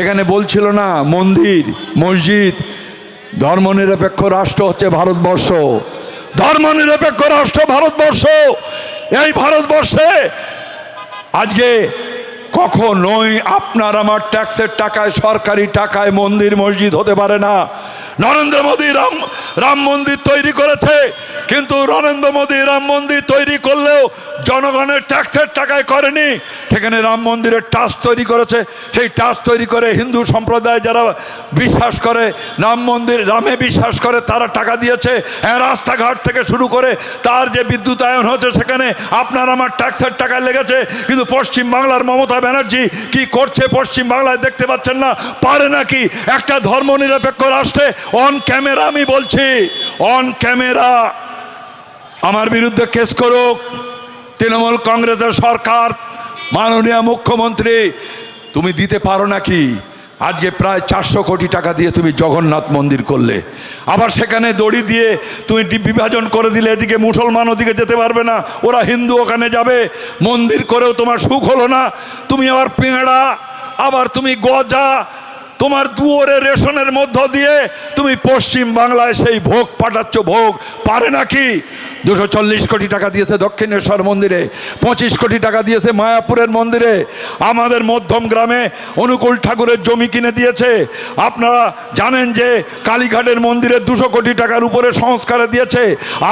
এখানে বলছিল না, মন্দির, মসজিদ, ধর্মনিরপেক্ষ রাষ্ট্র হচ্ছে ভারতবর্ষ। ধর্মনিরপেক্ষ রাষ্ট্র ভারতবর্ষ। এই ভারতবর্ষে আজকে কখনোই আপনার আমার ট্যাক্সের টাকায়, সরকারি টাকায় মন্দির, মসজিদ হতে পারে না। নরেন্দ্র মোদী রাম রাম মন্দির তৈরি করেছে। কিন্তু নরেন্দ্র মোদী রাম মন্দির তৈরি করলেও জনগণের ট্যাক্সের টাকায় করেনি। সেখানে রাম মন্দিরের টাস্ক তৈরি করেছে। সেই টাস্ক তৈরি করে হিন্দু সম্প্রদায় যারা বিশ্বাস করে, রাম মন্দির, রামে বিশ্বাস করে, তারা টাকা দিয়েছে। হ্যাঁ রাস্তাঘাট থেকে শুরু করে তার যে বিদ্যুতায়ন হচ্ছে সেখানে আপনার আমার ট্যাক্সের টাকায় লেগেছে। কিন্তু পশ্চিম বাংলার মমতা ব্যানার্জি কি করছে পশ্চিম বাংলায় দেখতে পাচ্ছেন না? পারে নাকি একটা ধর্মনিরপেক্ষ রাষ্ট্রে? অন ক্যামেরা আমি বলছি অন ক্যামেরা আমার বিরুদ্ধে কেস করুক। তৃণমূল কংগ্রেসের সরকার, মাননীয় মুখ্যমন্ত্রী, তুমি দিতে পারো নাকি? আজকে প্রায় চারশো কোটি টাকা দিয়ে তুমি জগন্নাথ মন্দির করলে। আবার সেখানে দড়ি দিয়ে তুমি বিভাজন করে দিলে, এদিকে মুসলমান ওদিকে যেতে পারবে না, ওরা হিন্দু ওখানে যাবে, মন্দির করেও তোমার সুখ হলো না। তুমি আবার পেঁড়া, আবার তুমি গজা, তোমার দুয়ারে রেশনের মধ্য দিয়ে তুমি পশ্চিম বাংলায় সেই ভোগ পাঠাচ্ছ, ভোগ পারে নাকি? দুশো চল্লিশ কোটি টাকা দিয়েছে দক্ষিণেশ্বর মন্দিরে, পঁচিশ কোটি টাকা দিয়েছে মায়াপুরের মন্দিরে। আমাদের মধ্যম গ্রামে অনুকূল ঠাকুরের জমি কিনে দিয়েছে। আপনারা জানেন যে কালীঘাটের মন্দিরে দুশো কোটি টাকার উপরে সংস্কারে দিয়েছে।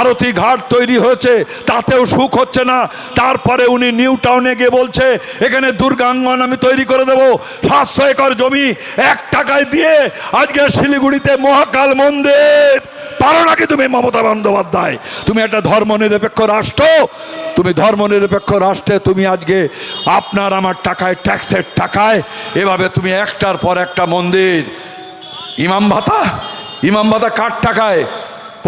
আরতি ঘাট তৈরি হয়েছে, তাতেও সুখ হচ্ছে না। তারপরে উনি নিউ টাউনে গিয়ে বলছে, এখানে দুর্গাঙ্গন আমি তৈরি করে দেবো। সাতশো একর জমি এক টাকায় দিয়ে আজকে শিলিগুড়িতে মহাকাল মন্দির। পারো নাকি তুমি মমতা বন্দ্যোপাধ্যায়? তুমি একটা ধর্মনিরপেক্ষ রাষ্ট্র। তুমি ধর্মনিরপেক্ষ রাষ্ট্রে তুমি আজকে আপনার আমার টাকায়, ট্যাক্সের টাকায়, এভাবে তুমি একটার পর একটা মন্দির। ইমাম ভাতা? ইমাম ভাতা কার টাকায়?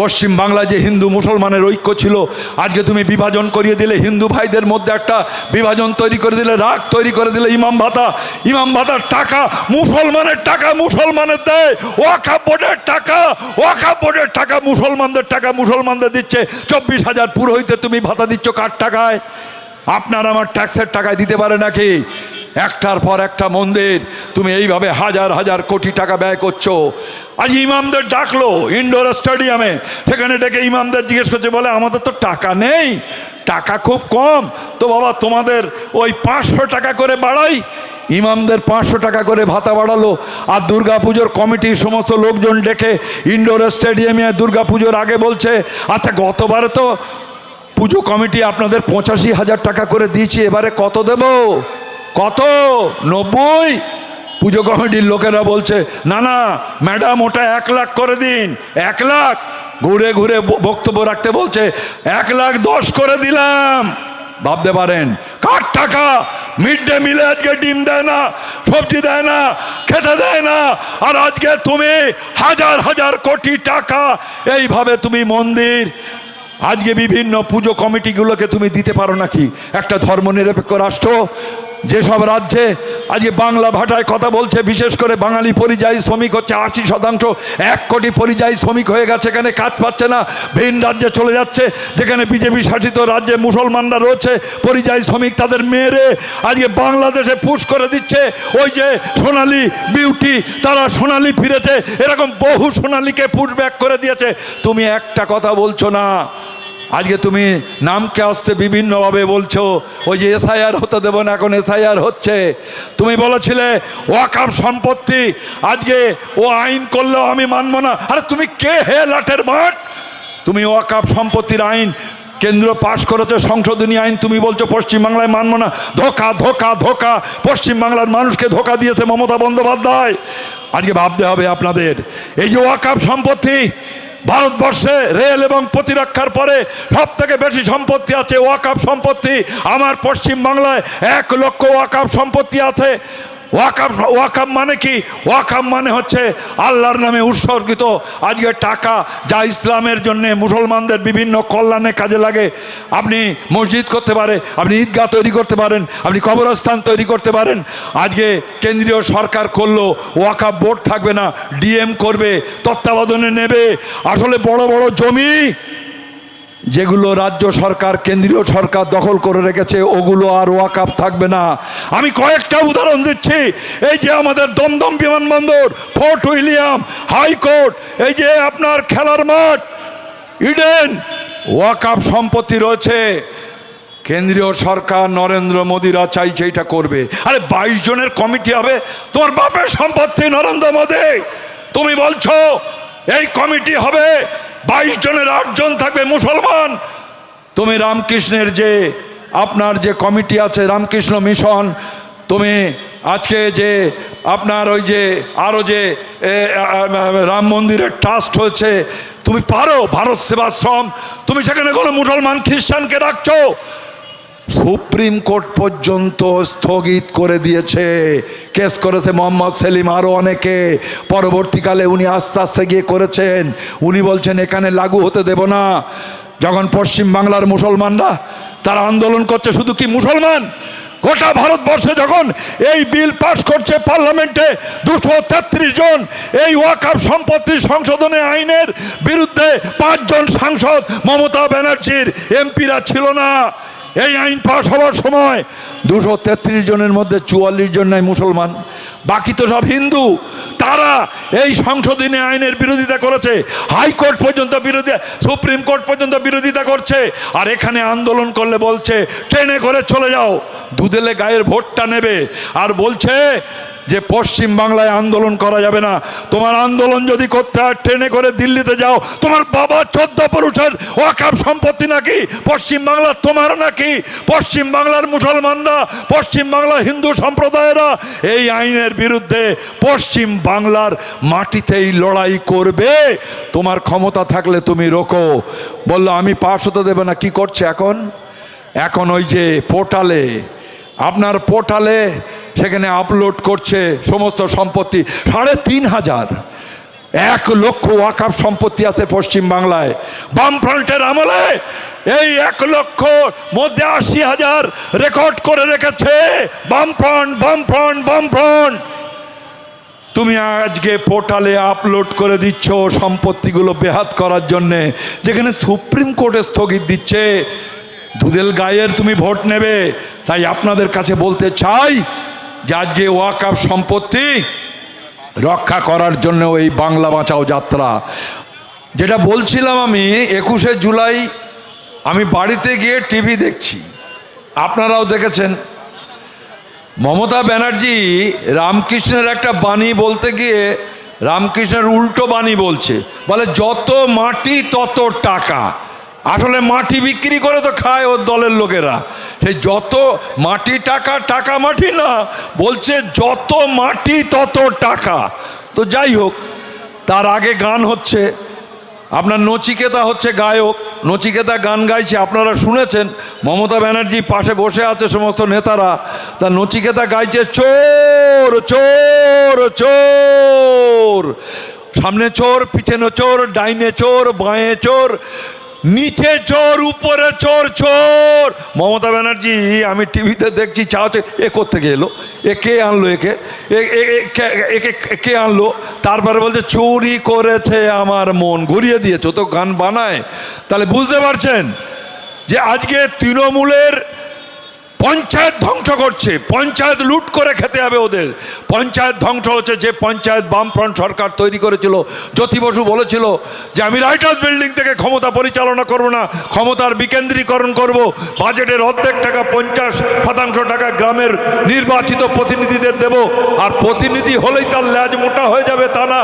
পশ্চিম বাংলায় যে হিন্দু মুসলমানের ঐক্য ছিল, আজকে তুমি বিভাজন করিয়ে দিলে, হিন্দু ভাইদের মধ্যে একটা বিভাজন তৈরি করে দিলে, রাগ তৈরি করে দিলে, ইমাম ভাতা, ইমাম ভাতার টাকা, মুসলমানের টাকা মুসলমানের দেয় ওয়াকাব বোর্ডের টাকা ওয়াকাব বোর্ডের টাকা মুসলমানদের টাকা মুসলমানদের দিচ্ছে, চব্বিশ হাজার পুরোহিতে তুমি ভাতা দিচ্ছ কার টাকায়? আপনার আমার ট্যাক্সের টাকায় দিতে পারে নাকি? একটার পর একটা মন্দির। তুমি এইভাবে হাজার হাজার কোটি টাকা ব্যয় করছ। আজ ইমামদের ডাকলো ইনডোর স্টেডিয়ামে। সেখানে ডেকে ইমামদের জিজ্ঞেস করছে, বলে, আমাদের তো টাকা নেই, টাকা খুব কম। তো বাবা, তোমাদের ওই পাঁচশো টাকা করে বাড়াই। ইমামদের পাঁচশো টাকা করে ভাতা বাড়ালো। আর দুর্গাপুজোর কমিটির সমস্ত লোকজন ডেকে ইনডোর স্টেডিয়ামে দুর্গাপুজোর আগে বলছে আচ্ছা গতবারে তো পুজো কমিটি আপনাদের পঁচাশি হাজার টাকা করে দিয়েছি, এবারে কত দেব? কত? নব্বই? পুজো কমিটির লোকেরা বলছে, না না, ম্যাডাম, ওটা এক লাখ করে দিন। এক লাখ? ঘুরে ঘুরে বক্তব্য রাখতে বলছে, এক লাখ দশ করে দিলাম। ভাবতে পারেন, কার টাকা? মিড ডে মিলে আজকে ডিম দেয় না, সবজি দেয় না, খেতে দেয় না, আর আজকে তুমি হাজার হাজার কোটি টাকা, এইভাবে তুমি মন্দির, আজকে বিভিন্ন পুজো কমিটিগুলোকে তুমি দিতে পারো নাকি? একটা ধর্মনিরপেক্ষ রাষ্ট্র যেসব রাজ্যে আজকে বাংলা ভাষায় কথা বলছে, বিশেষ করে বাঙালি পরিযায়ী শ্রমিক হচ্ছে আশি শতাংশ, এক কোটি পরিযায়ী শ্রমিক হয়ে গেছে, এখানে কাজ পাচ্ছে না, ভিন রাজ্যে চলে যাচ্ছে, যেখানে বিজেপি শাসিত রাজ্যে মুসলমানরা রয়েছে, পরিযায়ী শ্রমিক তাদের মেয়েরে আজকে বাংলাদেশে পুশ করে দিচ্ছে, ওই যে সোনালি বিউটি, তারা সোনালি ফিরেছে, এরকম বহু সোনালিকে পুশ ব্যাক করে দিয়েছে, তুমি একটা কথা বলছো না আজকে তুমি নামকে আসতে বিভিন্নভাবে বলছো, ওই যে এসআইআর হতে দেবো না, এখন এসআইআর হচ্ছে। তুমি বলেছিলে ওয়াকার সম্পত্তি, আজকে ও আইন করলেও আমি মানবো না। আরে তুমি কে হে লাটের মাঠ? তুমি ওয়াকাপ সম্পত্তির আইন, কেন্দ্র পাশ করেছে, সংশোধনী আইন, তুমি বলছো পশ্চিমবাংলায় মানবো না। ধোকা ধোকা ধোকা, পশ্চিমবাংলার মানুষকে ধোকা দিয়েছে মমতা বন্দ্যোপাধ্যায়। আজকে ভাবতে হবে আপনাদের, এই যে ওয়াকাপ সম্পত্তি ভারতবর্ষে রেল এবং প্রতিরক্ষার পরে সব থেকে বেশি সম্পত্তি আছে ওয়াকাপ সম্পত্তি। আমার পশ্চিম বাংলায় এক লক্ষ ওয়াকাপ সম্পত্তি আছে। ওয়াকাপ ওয়াকাপ মানে কি? ওয়াকাপ মানে হচ্ছে আল্লাহর নামে উৎসর্গিত। আজকে টাকা যা ইসলামের জন্য মুসলমানদের বিভিন্ন কল্যাণে কাজে লাগে, আপনি মসজিদ করতে পারে আপনি ঈদগাহ তৈরি করতে পারেন, আপনি কবরস্থান তৈরি করতে পারেন। আজকে কেন্দ্রীয় সরকার করল ওয়াকাপ বোর্ড থাকবে না, ডিএম করবে, তত্ত্বাবধানে নেবে। আসলে বড় বড় জমি যেগুলো রাজ্য সরকার, কেন্দ্রীয় সরকার দখল করে রেখেছে, ওগুলো আর ওয়াকাপ থাকবে না। আমি কয়েকটা উদাহরণ দিচ্ছি। এই যে আমাদের দমদম বিমানবন্দর, ফোর্ট উইলিয়াম, হাইকোর্ট, এই যে আপনার খেলার মাঠ, ইডেন ওয়াকাপ সম্পত্তি রয়েছে। কেন্দ্রীয় সরকার নরেন্দ্র মোদীরা চাইছে এটা করবে। আরে বাইশ জনের কমিটি হবে, তোমার বাপের সম্পত্তি নরেন্দ্র মোদী। তুমি বলছো, এই কমিটি হবে বাইশ জনের আটজন থাকবে মুসলমান। তুমি রামকৃষ্ণের যে, আপনার যে কমিটি আছে, রামকৃষ্ণ মিশন, তুমি আজকে যে আপনার ওই যে আরও যে রাম মন্দিরের ট্রাস্ট হয়েছে, তুমি পারো, ভারত সেবাশ্রম, তুমি সেখানে কোনো মুসলমান খ্রিস্টানকে রাখছো। সুপ্রিম কোর্ট পর্যন্ত স্থগিত করে দিয়েছে। কেস করেছে মোহাম্মদ সেলিম আরও অনেকে। পরবর্তীকালে উনি আস্তে আস্তে গিয়ে করেছেন। উনি বলছেন, এখানে লাগু হতে দেব না। যখন পশ্চিম বাংলার মুসলমানরা তারা আন্দোলন করছে, শুধু কি মুসলমান? গোটা ভারতবর্ষে যখন এই বিল পাস করছে পার্লামেন্টে দুশো তেত্রিশ জন, এই ওয়াকার সম্পত্তি সংশোধনে আইনের বিরুদ্ধে পাঁচজন সাংসদ মমতা ব্যানার্জির এমপিরা ছিল না। এই আইন পাশ হওয়ার সময় দুশো তেত্রিশ জনের মধ্যে চুয়াল্লিশ জন নাই মুসলমান। বাকি তো সব হিন্দু। তারা এই সংশোধনী আইনের বিরোধিতা করেছে। হাইকোর্ট পর্যন্ত বিরোধী, সুপ্রিম কোর্ট পর্যন্ত বিরোধিতা করছে। আর এখানে আন্দোলন করলে বলছে ট্রেনে করে চলে যাও। দুদেলে গায়ের ভোটটা নেবে। আর বলছে যে পশ্চিম বাংলায় আন্দোলন করা যাবে না। তোমার আন্দোলন যদি করতে হয়, ট্রেনে করে দিল্লিতে যাও, তোমার বাবা চোদ্দ পুরুষের ওয়াকাপ সম্পত্তি নাকি? পশ্চিম বাংলার তোমার নাকি? পশ্চিম বাংলার মুসলমানরা, পশ্চিম বাংলা হিন্দু সম্প্রদায়েরা এই আইনের বিরুদ্ধে পশ্চিম বাংলার মাটিতেই লড়াই করবে। তোমার ক্ষমতা থাকলে তুমি রোকো। বলল, আমি পাশ হতে দেবে না, কি করছে এখন? এখন ওই যে পোর্টালে আপনার পোর্টালে সেখানে আপলোড করছে সমস্ত সম্পত্তি, সাড়ে তিন হাজার। এক লক্ষ ওয়াকাপ সম্পত্তি আছে পশ্চিম বাংলায়। বামফ্রন্টের আমলে এই এক লক্ষ, মধ্যে আশি হাজার রেকর্ড করে রেখেছে। বামফ্রন্ট বামফ্রন্ট বামফ্রন্ট। তুমি আজকে পোর্টালে আপলোড করে দিচ্ছ সম্পত্তিগুলো বেহাত করার জন্যে, যেখানে সুপ্রিম কোর্টে স্থগিত দিচ্ছে। দুদেল গায়ের তুমি ভোট নেবে, তাই আপনাদের কাছে বলতে চাই যে আজকে ওয়াকাপ সম্পত্তি রক্ষা করার জন্য এই বাংলা বাঁচাও যাত্রা। যেটা বলছিলাম আমি, একুশে জুলাই আমি বাড়িতে গিয়ে টিভি দেখছি। আপনারাও দেখেছেন। মমতা ব্যানার্জি রামকৃষ্ণের একটা বাণী বলতে গিয়ে রামকৃষ্ণের উল্টো বাণী বলছে, বলে যত মাটি তত টাকা। আসলে মাটি বিক্রি করে তো খায় ওর দলের লোকেরা। সেই যত মাটি টাকা টাকা মাটি না, বলছে যত মাটি তত টাকা। তো যাই হোক, তার আগে গান হচ্ছে। আপনার নচিকেতা হচ্ছে গায়ক। নচিকেতা গান গাইছে, আপনারা শুনেছেন? মমতা ব্যানার্জি পাশে বসে আছে সমস্ত নেতারা। তা নচিকেতা গাইছে, চোর চোর চোর। সামনে চোর, পিছনে চোর, ডাইনে চোর, বাঁয়ে চোর। নিচে চোর উপরে চোর চোর মমতা ব্যানার্জি, আমি টিভিতে দেখছি, চাওতে, এ করতে গেলো এ কে আনলো একে? একে কে আনলো? তারপরে বলছে, চুরি করেছে আমার মন। ঘুরিয়ে দিয়েছে তো গান বানায়। তাহলে বুঝতে পারছেন যে আজকে তৃণমূলের পঞ্চায়েত ধ্বংস করছে, পঞ্চায়েত লুট করে খেতে হবে ওদের। পঞ্চায়েত ধ্বংস হচ্ছে যে পঞ্চায়েত বামফ্রন্ট সরকার তৈরি করেছিল। জ্যোতি বসু বলেছিল যে, আমি রাইটার্স বিল্ডিং থেকে ক্ষমতা পরিচালনা করব না, ক্ষমতার বিকেন্দ্রীকরণ করব। বাজেটের অর্ধেক টাকা, পঞ্চাশ শতাংশ টাকা গ্রামের নির্বাচিত প্রতিনিধিদের দেব। আর প্রতিনিধি হলেই তার ল্যাজ মোটা হয়ে যাবে তা না।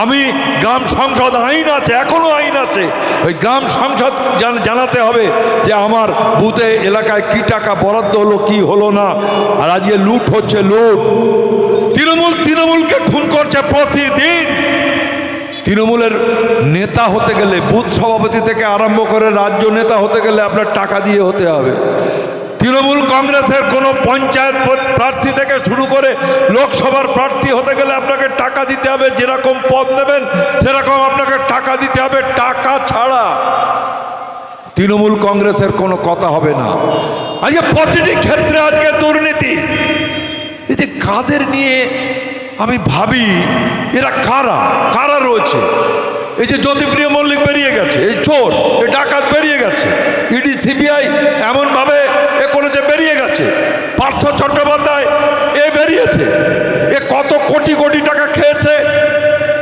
আমি গ্রাম সংসদ আইন আছে এখনও আইন আছে। ওই গ্রাম সংসদ জান- জানাতে হবে যে, আমার বুথে এলাকায় কী টাকা বরাদ্দ হলো কি হলো না? আর আজকে লুট হচ্ছে লুট। তৃণমূল তৃণমূলকে খুন করছে প্রতিদিন। তৃণমূলের নেতা হতে গেলে, বুথ সভাপতি থেকে আরম্ভ করে রাজ্য নেতা হতে গেলে আপনার টাকা দিয়ে হতে হবে। তৃণমূল কংগ্রেসের কোনো পঞ্চায়েত প্রার্থী থেকে শুরু করে লোকসভার প্রার্থী হতে গেলে আপনাকে টাকা দিতে হবে। যেরকম পদ নেবেন, সেরকম আপনাকে টাকা দিতে হবে। টাকা ছাড়া। তৃণমূল কংগ্রেসের কোনো কথা হবে না। আজকে প্রতিটি ক্ষেত্রে আজকে দুর্নীতি। এই যে কাদের নিয়ে আমি ভাবি, এরা কারা? কারা রয়েছে? এই যে জ্যোতিপ্রিয় মল্লিক বেরিয়ে গেছে, এই চোর, এই ডাকাত বেরিয়ে গেছে। ইডি, সিবিআই এমনভাবে এ করেছে বেরিয়ে গেছে। পার্থ চট্টোপাধ্যায়, এ বেরিয়েছে। এ কত কোটি কোটি টাকা খেয়েছে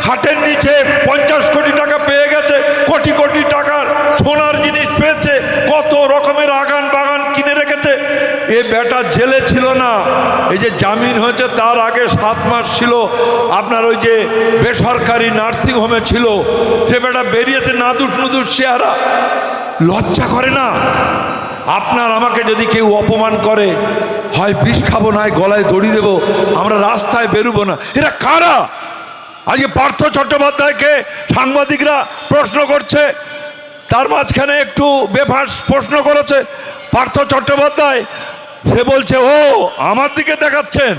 খাটের নিচে পঞ্চাশ কোটি টাকা পেয়ে গেছে কোটি কোটি টাকার সোনার জিনিস পেয়েছে কত রকমের আগান বাগান কিনে রেখেছে এ বেটা জেলে ছিল না। এই যে জামিন হয়েছে, তার আগে সাত মাস ছিল। আপনার ওই যে বেসরকারি নার্সিং হোমে ছিল। সে বেটা বেরিয়েছে নাদুস নুদুস চেহারা। লজ্জা করে না? আপনার আমাকে যদি কেউ অপমান করে, হয় বিষ খাব, নয় গলায় দড়ি দেবো, আমরা রাস্তায় বেরোবো না। এরা কারা? আজকে পার্থ চট্টোপাধ্যায়কে সাংবাদিকরা প্রশ্ন করছে। তার মাঝখানে একটু বেফাস প্রশ্ন করেছে। পার্থ চট্টোপাধ্যায় সে বলছে, ও, আমার দিকে দেখাচ্ছেন।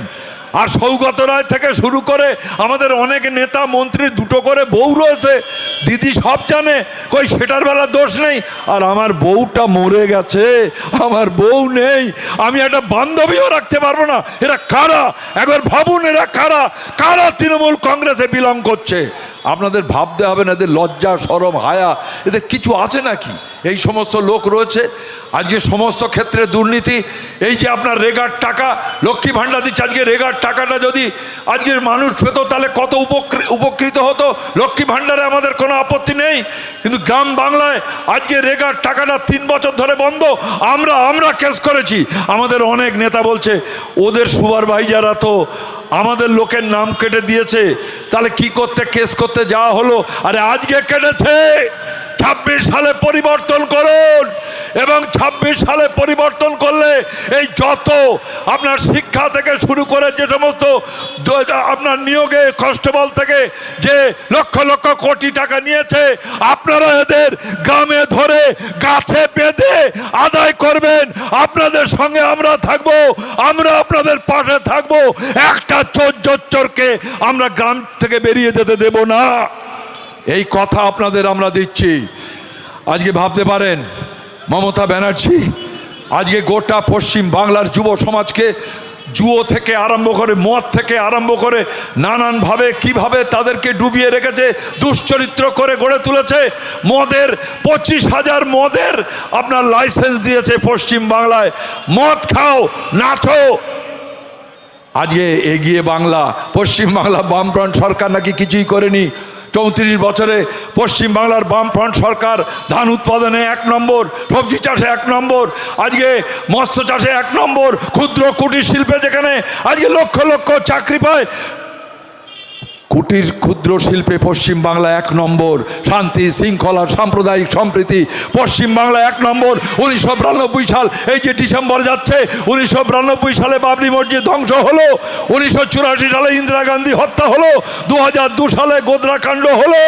আর সৌগত রায় থেকে শুরু করে আমাদের অনেক নেতা, মন্ত্রী দুটো করে বউ রয়েছে। দিদি সব জানে, কই সেটার বেলা দোষ নেই। আর আমার বউটা মরে গেছে, আমার বউ নেই। আমি একটা বান্ধবীও রাখতে পারব না। এরা কারা? একবার ভাবুন এরা কারা? কারা তৃণমূল কংগ্রেসে বিলং করছে? আপনাদের ভাবতে হবে না, এদের লজ্জা, সরম, হায়া, এদের কিছু আছে নাকি? এই সমস্ত লোক রয়েছে। আজকে সমস্ত ক্ষেত্রে দুর্নীতি, এই যে আপনার রেগার টাকা, লক্ষ্মী ভাণ্ডার দিচ্ছে, আজকে রেগার টাকাটা যদি আজকের মানুষ পেত, তাহলে কত উপকৃ- উপকৃত হতো? লক্ষ্মী ভাণ্ডারে আমাদের কোনো আপত্তি নেই। কিন্তু গ্রাম বাংলায় আজকে রেগার টাকাটা তিন বছর ধরে বন্ধ। আমরা আমরা কেস করেছি। আমাদের অনেক নেতা বলছে, ওদের সুপারভাইজাররা তো আমাদের লোকের নাম কেটে দিয়েছে। তাহলে কি করতে, কেস করতে যাওয়া হলো? আরে আজকে কেটেছে। ছাব্বিশ সালে পরিবর্তন করুন। এবং ছাব্বিশ সালে পরিবর্তন করলে এই যত আপনার শিক্ষা থেকে শুরু করে যে সমস্ত আপনার নিয়োগে কনস্টেবল থেকে যে লক্ষ লক্ষ কোটি টাকা নিয়েছে, আপনারা এদের গ্রামে ধরে গাছে বেঁধে আদায় করবেন। আপনাদের সঙ্গে আমরা থাকব, আমরা আপনাদের পাশে থাকব। একটা চোর চোরকে আমরা গ্রাম থেকে বেরিয়ে যেতে দেব না। এই কথা আপনাদের আমরা দিচ্ছি। আজকে ভাবতে পারেন মমতা ব্যানার্জি, আজকে গোটা পশ্চিম বাংলার যুব সমাজকে জুয়ো থেকে আরম্ভ করে, মদ থেকে আরম্ভ করে, নানানভাবে কীভাবে তাদেরকে ডুবিয়ে রেখেছে, দুশ্চরিত্র করে গড়ে তুলেছে, মদের, পঁচিশ হাজার মদের আপনার লাইসেন্স দিয়েছে পশ্চিম বাংলায়। মদ খাও, নাচো। আজকে এগিয়ে বাংলা, পশ্চিম বাংলা বামফ্রন্ট সরকার নাকি কিছুই করেনি। চৌত্রিশ বছরে পশ্চিম বাংলার বামফ্রন্ট সরকার ধান উৎপাদনে এক নম্বর, সবজি চাষে এক নম্বর, আজকে মৎস্য চাষে এক নম্বর, ক্ষুদ্র কুটির শিল্পে যেখানে আজকে লক্ষ লক্ষ চাকরি পায় কুটির ক্ষুদ্র শিল্পে পশ্চিম বাংলা এক নম্বর, শান্তি, শৃঙ্খলা, সাম্প্রদায়িক সম্প্রীতি, পশ্চিম বাংলা এক নম্বর, উনিশশো বিরানব্বই সাল, এই যে ডিসেম্বর যাচ্ছে, উনিশশো বিরানব্বই সালে বাবরি মসজিদ ধ্বংস হলো, উনিশশো চুরাশি সালে ইন্দিরা গান্ধী হত্যা হলো দু হাজার দু সালে গোদরাকাণ্ড হলো।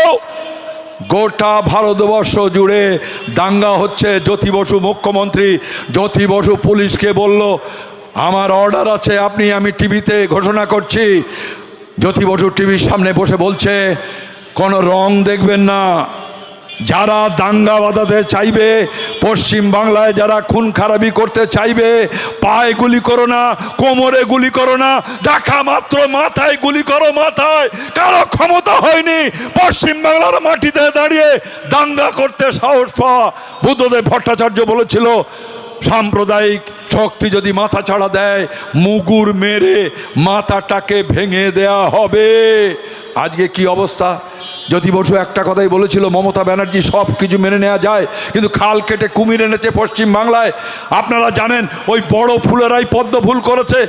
গোটা ভারতবর্ষ জুড়ে দাঙ্গা হচ্ছে, জ্যোতি বসু মুখ্যমন্ত্রী, জ্যোতি বসু পুলিশকে বলল, আমার অর্ডার আছে, আপনি, আমি টিভিতে ঘোষণা করছি। জ্যোতি বসু টিভির সামনে বসে বলছে, কোনো রং দেখবেন না। যারা দাঙ্গা বাঁধাতে চাইবে, পশ্চিম বাংলায় যারা খুন খারাপি করতে চাইবে, পায়ে গুলি করো না, কোমরে গুলি করো না, দেখা মাত্র মাথায় গুলি করো মাথায়, কারও ক্ষমতা হয়নি। পশ্চিম বাংলার মাটিতে দাঁড়িয়ে দাঙ্গা করতে সাহস পাওয়া বুদ্ধদেব ভট্টাচার্য বলেছিল, সাম্প্রদায়িক শক্তি যদি মাথা ছাড়া দেয় মুগুর মেরে মাথাটাকে ভেঙে দেয়া হবে। আজকে কি অবস্থা? জ্যোতি বসু একটা কথাই বলেছিল, মমতা ব্যানার্জি সব কিছু মেনে নেওয়া যায়, কিন্তু খাল কেটে কুমির এনেছে পশ্চিম বাংলায়। আপনারা জানেন, ওই বড় ফুলেরাই পদ্ম ফুল করেছে।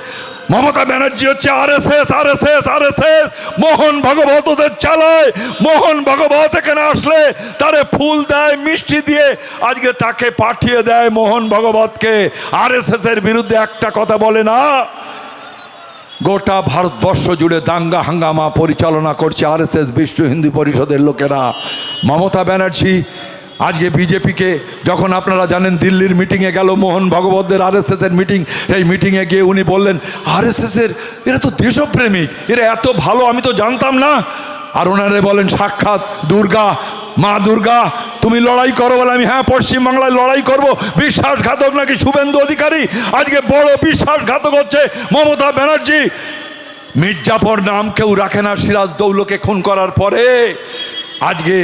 মমতা ব্যানার্জি হচ্ছে R S S R S S R S S Mohan Bhagwat ওদের চালায়। মোহন ভগবত এখানে আসলে তারে ফুল দেয়, মিষ্টি দিয়ে। আজকে তাকে পাঠিয়ে দেয় মোহন ভগবতকে। আর এস এস এর বিরুদ্ধে একটা কথা বলে না। গোটা ভারতবর্ষ জুড়ে দাঙ্গা হাঙ্গামা পরিচালনা করছে আরএসএস, বিশ্ব হিন্দু পরিষদের লোকেরা। মমতা ব্যানার্জি, আজকে বিজেপিকে যখন আপনারা জানেন দিল্লির মিটিংয়ে গেল মোহন ভগবতের আরএসএসের মিটিং এই মিটিংয়ে গিয়ে উনি বললেন, আরএসএসের, এরা তো দেশপ্রেমিক, এরা এত ভালো আমি তো জানতাম না। আর ওনারে বলেন, সাক্ষাৎ দুর্গা, মা দুর্গা তুমি লড়াই করো বলে আমি হ্যাঁ পশ্চিমবাংলায় লড়াই করব। বিশ্বাসঘাতক নাকি শুভেন্দু অধিকারী? আজকে বড় বিশ্বাসঘাতক হচ্ছে মমতা ব্যানার্জি। মির্জাফর নাম কেউ রাখে না, সিরাজ দৌলকে খুন করার পরে। আজকে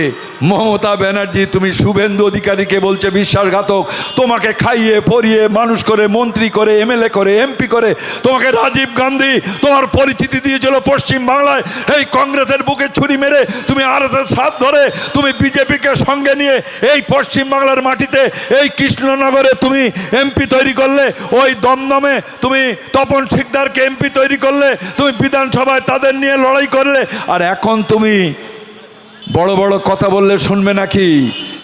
মমতা ব্যানার্জি, তুমি শুভেন্দু অধিকারীকে বলছে বিশ্বাসঘাতক, তোমাকে খাইয়ে, পরিয়ে, মানুষ করে, মন্ত্রী করে, এমএলএ করে, এমপি করে, তোমাকে রাজীব গান্ধী তোমার পরিচিতি দিয়েছিল পশ্চিম বাংলায় এই কংগ্রেসের বুকে ছুরি মেরে তুমি আর এস হাত ধরে, তুমি বিজেপিকে সঙ্গে নিয়ে এই পশ্চিম বাংলার মাটিতে, এই কৃষ্ণনগরে তুমি এমপি তৈরি করলে, ওই দমদমে তুমি তপন শিকদারকে এমপি তৈরি করলে, তুমি বিধানসভায় তাদের নিয়ে লড়াই করলে, আর এখন তুমি বড় বড় কথা বললে শুনবে নাকি?